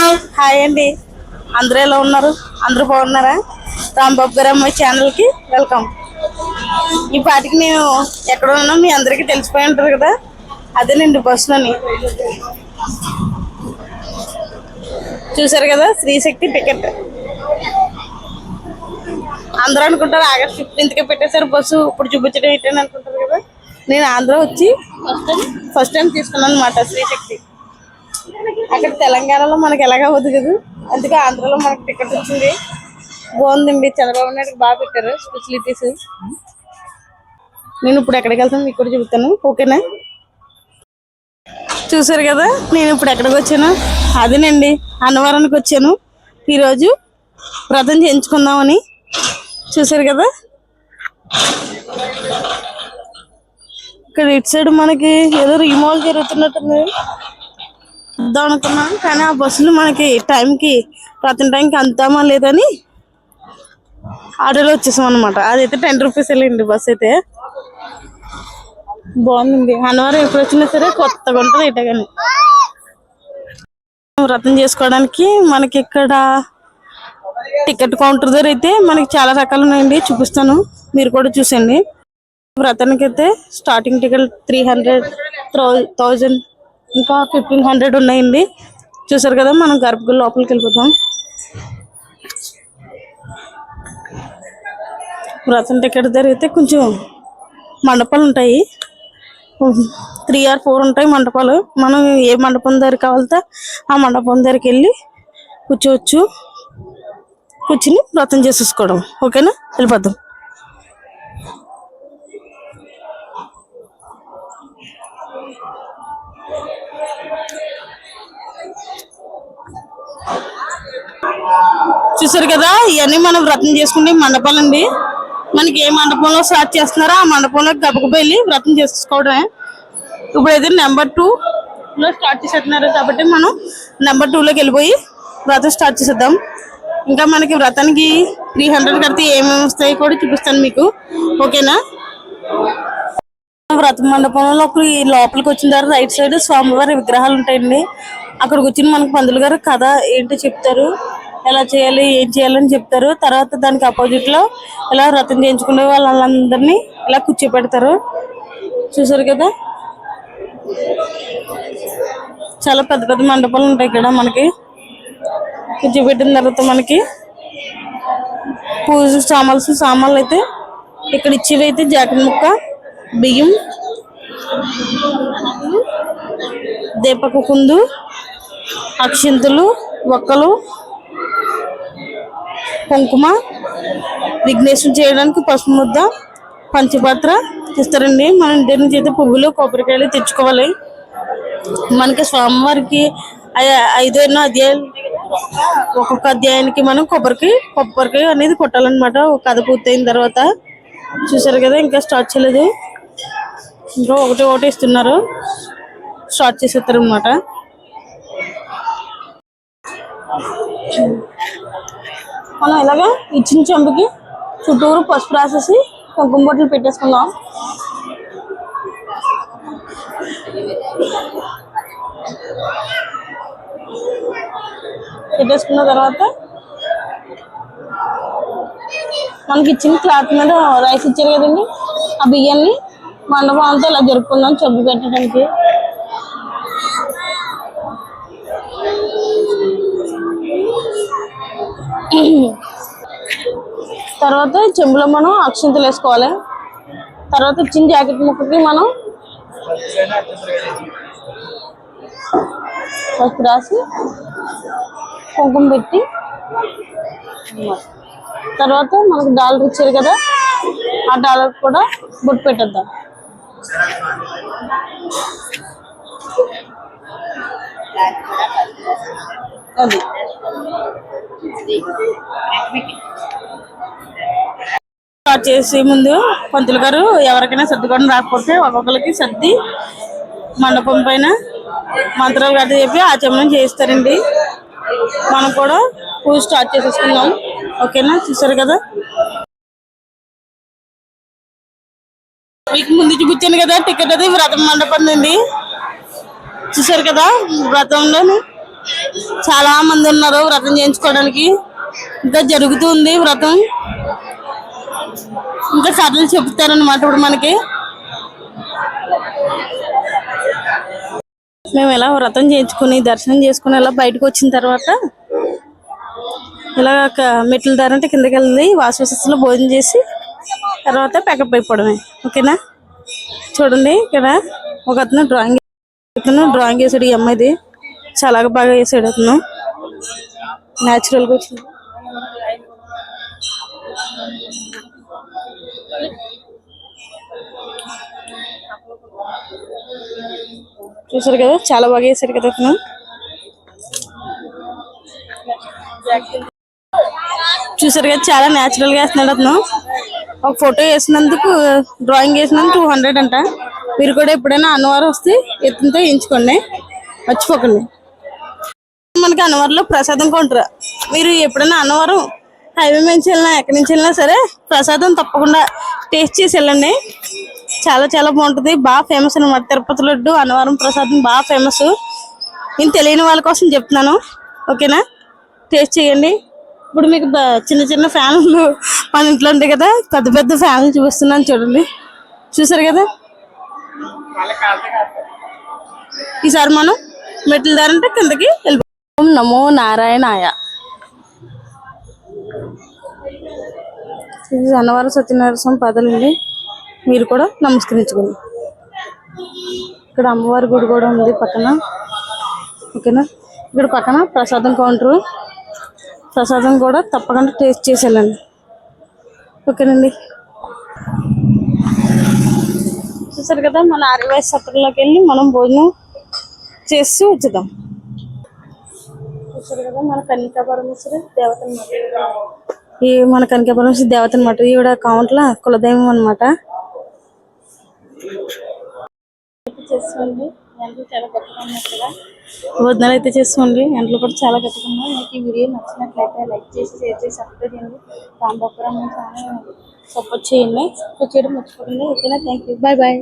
Hi అండి. అందరూ ఎలా ఉన్నారు? అందరూ బాగున్నారా? రాంబాబు గారు అమ్మాయి ఛానల్కి వెల్కమ్. ఈ పాటికి నేను ఎక్కడ ఉన్నా మీ అందరికీ తెలిసిపోయి ఉంటారు కదా? అదేనండి బస్సులోని. చూసారు కదా? శ్రీశక్తి టికెట్. అందరూ అనుకుంటారు ఆగస్ట్ ఫిఫ్టీన్త్కే పెట్టేశారు బస్సు ఇప్పుడు చూపించడం ఏంటని అనుకుంటారు కదా? నేను ఆంధ్ర వచ్చి ఫస్ట్ టైం ఫస్ట్ టైం తీసుకున్నాను అనమాట శ్రీశక్తి. అక్కడ తెలంగాణలో మనకి ఎలాగ అవ్వదు కదా? అందుకే ఆంధ్రలో మనకి టికెట్ వచ్చింది. బాగుందండి. చంద్రబాబు నాయుడు బాగా పెట్టారు ఫెసిలిటీస్ నేను ఇప్పుడు ఎక్కడికి వెళ్తాను మీకు కూడా చెబుతాను ఓకేనా? చూసారు కదా? నేను ఇప్పుడు ఎక్కడికి వచ్చాను? అదేనండి. అన్నవరానికి వచ్చాను. ఈరోజు వ్రతం చేయించుకుందామని. చూసారు కదా? ఇక్కడ ఇటు సైడ్ మనకి ఏదో రీమాల్ జరుగుతున్నట్టుంది. వద్దాం అనుకున్నాం కానీ ఆ బస్సులు మనకి టైంకి ప్రతి టైంకి అందుతామా లేదని ఆటోలో వచ్చేసాం అనమాట అదైతే టెన్ రూపీస్ వెళ్ళింది బస్ అయితే. బాగుంది అన్నవరం ఎప్పుడు వచ్చినా సరే కొత్తగా ఉంటుంది ఇట కానీ వ్రతం చేసుకోవడానికి మనకి ఇక్కడ టికెట్ కౌంటర్ దగ్గర అయితే మనకి చాలా రకాలు ఉన్నాయండి. చూపిస్తాను. మీరు కూడా చూసండి. వ్రతానికి అయితే starting ticket three hundred thousand ఇంకా ఫిఫ్టీన్ హండ్రెడ్ ఉన్నాయండి. చూసారు కదా మనం గర్భగుడి లోపలికి వెళ్ళిపోతాం. వ్రతం టికెట్ జరిగితే కొంచెం మండపాలు ఉంటాయి. త్రీ ఆర్ ఫోర్ ఉంటాయి మండపాలు. మనం ఏ మండపం దగ్గర కావాలితే ఆ మండపం దగ్గరికి వెళ్ళి కూర్చోవచ్చు. కూర్చుని వ్రతం చేసేసుకోవడం. ఓకేనా? వెళ్ళిపోద్దాం చూసారు కదా ఇవన్నీ మనం వ్రతం చేసుకునే మండపాలండి మనకి ఏ మండపంలో స్టార్ట్ చేస్తున్నారో ఆ మండపంలో గబకపోయి వ్రతం చేసుకోవడమే. ఇప్పుడు అయితే నెంబర్ టూ లో స్టార్ట్ చేసేస్తున్నారు కాబట్టి మనం నెంబర్ టూ లోకి వెళ్ళిపోయి వ్రతం స్టార్ట్ చేసేద్దాం. ఇంకా మనకి వ్రతానికి త్రీ హండ్రెడ్ కడితే ఏమేమి వస్తాయి కూడా చూపిస్తాను మీకు. ఓకేనా? వ్రత మండపంలో ఈ లోపలికి వచ్చిన తర్వాత రైట్ సైడ్ స్వామివారి విగ్రహాలు ఉంటాయండి. అక్కడికి వచ్చిన మనకి పందులు గారు కథ ఏంటో చెప్తారు. ఎలా చేయాలి ఏం చేయాలని చెప్తారు. తర్వాత దానికి అపోజిట్లో ఇలా వ్రతం చేయించుకునే వాళ్ళందరినీ ఇలా కూర్చోపెడతారు. చూసారు కదా? చాలా పెద్ద పెద్ద మండపాలు ఉంటాయి ఇక్కడ మనకి. కూర్చోబెట్టిన తర్వాత మనకి పూజ సామాల్సిన సామాన్లు అయితే ఇక్కడ ఇచ్చేవి అయితే జాకెట్ ముక్క బియ్యం దీపక కుందు అక్షింతలు ఒక్కలు కుంకుమ విఘ్నేశ్వరం చేయడానికి పసుపు ముద్ద పంచపాత్ర ఇస్తారండి. మనం ఇంటి నుంచి అయితే పువ్వులు కొబ్బరికాయలు తెచ్చుకోవాలి. మనకి స్వామివారికి ఐ- ఐదు ఎన్నో అధ్యాయాలు ఒక్కొక్క అధ్యాయానికి మనం కొబ్బరికి కొబ్బరికాయ అనేది కొట్టాలన్నమాట. ఒక కథ పూర్తయిన తర్వాత. చూసారు కదా ఇంకా స్టార్ట్ చేయలేదు. ఇంకా ఒకటి ఒకటి ఇస్తున్నారు. స్టార్ట్ చేసేస్తారు అనమాట మనం ఇలాగా ఇచ్చిన చెంబుకి చుట్టూరు పసుపు రాసేసి కుంకుమ బొట్లు పెట్టేసుకుందాం. పెట్టేసుకున్న తర్వాత మనకి ఇచ్చిన క్లాత్ మీద రైస్ ఇచ్చారు కదండి. ఆ బియ్యాన్ని మండపం అంతా ఇలా జరుపుకుందాం చెంబు పెట్టడానికి. తర్వాత చెంబులో మనం అక్షింతలు వేసుకోవాలి. తర్వాత చిన్న జాకెట్ ముక్కకి మనం పసుపు రాసి కుంకుమ పెట్టి తర్వాత మనకు డాలర్ ఇచ్చారు కదా ఆ డాలర్ కూడా బొట్టు పెట్టేద్దాం. అది. స్టార్ట్ చేసే ముందు పంతులు గారు ఎవరికైనా సర్దుకొని రాకపోతే ఒక్కొక్కరికి సర్ది మండపం పైన మంత్రాలు గట్ట చెప్పి ఆచమనం చేస్తారండి మనం కూడా పూజ స్టార్ట్ చేసేసుకుందాం. ఓకేనా? చూసారు కదా? మీకు ముందు చూపించాను కదా టికెట్ అది వ్రతం మండపం అండి చూసారు కదా? వ్రతంలో చాలా మంది ఉన్నారు వ్రతం చేయించుకోవడానికి. ఇంకా జరుగుతుంది వ్రతం. ఇంకా కథలు చెప్తారనమాట ఇప్పుడు మనకి. మేము ఇలా వ్రతం చేయించుకుని దర్శనం చేసుకుని ఇలా బయటకు వచ్చిన తర్వాత ఇలా ఒక మెట్ల ధర అంటే కిందకి వెళ్ళి వాసవసలో భోజనం చేసి తర్వాత ప్యాకప్ అయిపోవడమే. ఓకేనా? చూడండి ఇక్కడ ఒక అతను డ్రాయింగ్ అతను డ్రాయింగ్ వేసాడు ఈ అమ్మాయిది. చాలా బాగా వేసాడు అతను. న్యాచురల్గా వచ్చింది. చూసారు కదా చాలా బాగా వేసాడు కదా అతను. చూసారు కదా చాలా న్యాచురల్గా వేస్తున్నాడు అతను. ఒక ఫోటో వేసినందుకు డ్రాయింగ్ వేసినందుకు టూ హండ్రెడ్ అంట. మీరు కూడా ఎప్పుడైనా అన్నవరం వస్తే ఎత్తుతో ఎంచుకోండి మర్చిపోకండి. మనకి అన్నవరంలో ప్రసాదం కొంటారు. మీరు ఎప్పుడైనా అన్నవరం హైవే నుంచి వెళ్ళినా ఎక్కడి నుంచి వెళ్ళినా సరే ప్రసాదం తప్పకుండా టేస్ట్ చేసి వెళ్ళండి. చాలా చాలా బాగుంటుంది. బాగా ఫేమస్ అనమాట తిరుపతి లడ్డు అన్నవరం ప్రసాదం బాగా ఫేమస్ నేను తెలియని వాళ్ళ కోసం చెప్తున్నాను. ఓకేనా? టేస్ట్ చేయండి. ఇప్పుడు మీకు చిన్న చిన్న ఫ్యాన్లు మన ఇంట్లో ఉంటాయి కదా పెద్ద పెద్ద ఫ్యాన్లు చూపిస్తున్నాను చూడండి. చూసారు కదా? ఈసారి మనం మెట్ల దారంటే కిందకి వెళ్ళిపోతాం నారాయణాయ ఇది అన్నవరం సత్యనారాయణ పదలండి మీరు కూడా నమస్కరించుకోండి. ఇక్కడ అమ్మవారి గుడి కూడా ఉంది పక్కన. ఓకేనా? ఇక్కడ పక్కన ప్రసాదం కౌంటరు ప్రసాదం కూడా తప్పకుండా టేస్ట్ చేసి వెళ్ళండి ఓకేనండి. చూసారు కదా మన ఆర్యవాయి సత్రంలోకి వెళ్ళి మనం భోజనం చేసి వచ్చుదాం చూసారు కదా మన కన్యకా పరమేశ్వరి దేవత ఈ మన కనక పరమేశ్వరి దేవత అనమాట ఈవిడ కౌంట్ల కులదైవం అనమాట చేసుకోండి. ఎండలు చాలా గట్టిగా ఉన్నాయి కదా. భోజనాలు అయితే చేసుకోండి. ఎండలు కూడా చాలా గట్టిగా ఉన్నాయి. మీకు ఈ వీడియో నచ్చినట్లయితే లైక్ చేసి షేర్ చేసి సబ్స్క్రైబ్ చేయండి. రాంబాపురం ఛానల్ సపోర్ట్ చేయండి. సపోర్ట్ చేయడం మర్చిపోకండి. ఓకేనా? Thank you bye bye.